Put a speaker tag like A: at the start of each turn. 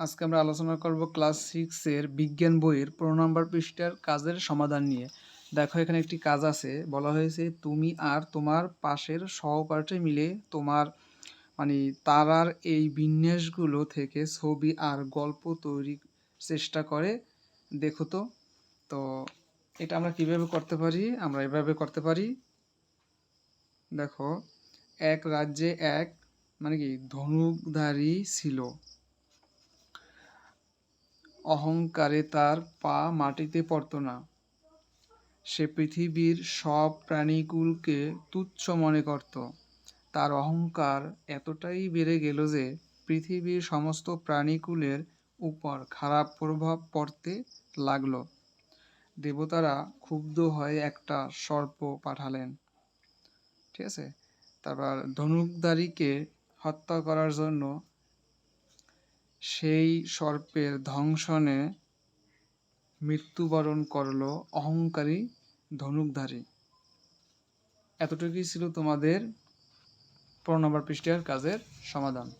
A: আজকে আমরা আলোচনা করব ক্লাস সিক্সের বিজ্ঞান বইয়ের পনেরো নম্বর পৃষ্ঠার কাজের সমাধান নিয়ে। দেখো, এখানে একটি কাজ আছে। বলা হয়েছে, তুমি আর তোমার পাশের সহপাঠী মিলে তোমার মানে তারার এই বিন্যাসগুলো থেকে ছবি আর গল্প তৈরি চেষ্টা করে। দেখো তো। তো এটা আমরা কীভাবে করতে পারি? আমরা এভাবে করতে পারি। দেখো, এক রাজ্যে এক মানে কি ধনুকধারী ছিল। অহংকারে তার পা মাটিতে পড়ত না। সে পৃথিবীর সব প্রাণীকুলকে তুচ্ছ মনে করত। তার অহংকার এতটাই বেড়ে গেল যে পৃথিবীর সমস্ত প্রাণীকুলের উপর খারাপ প্রভাব পড়তে লাগল। দেবতারা ক্ষুব্ধ হয়ে একটা সর্প পাঠালেন। ঠিক আছে? তারপর ধনুকদারীকে হত্যা করার জন্য সেই সর্পের ধ্বংসনে মৃত্যুবরণ করল অহংকারী ধনুকধারী। এতটুকুই ছিল তোমাদের পনেরো নম্বর পৃষ্ঠার কাজের সমাধান।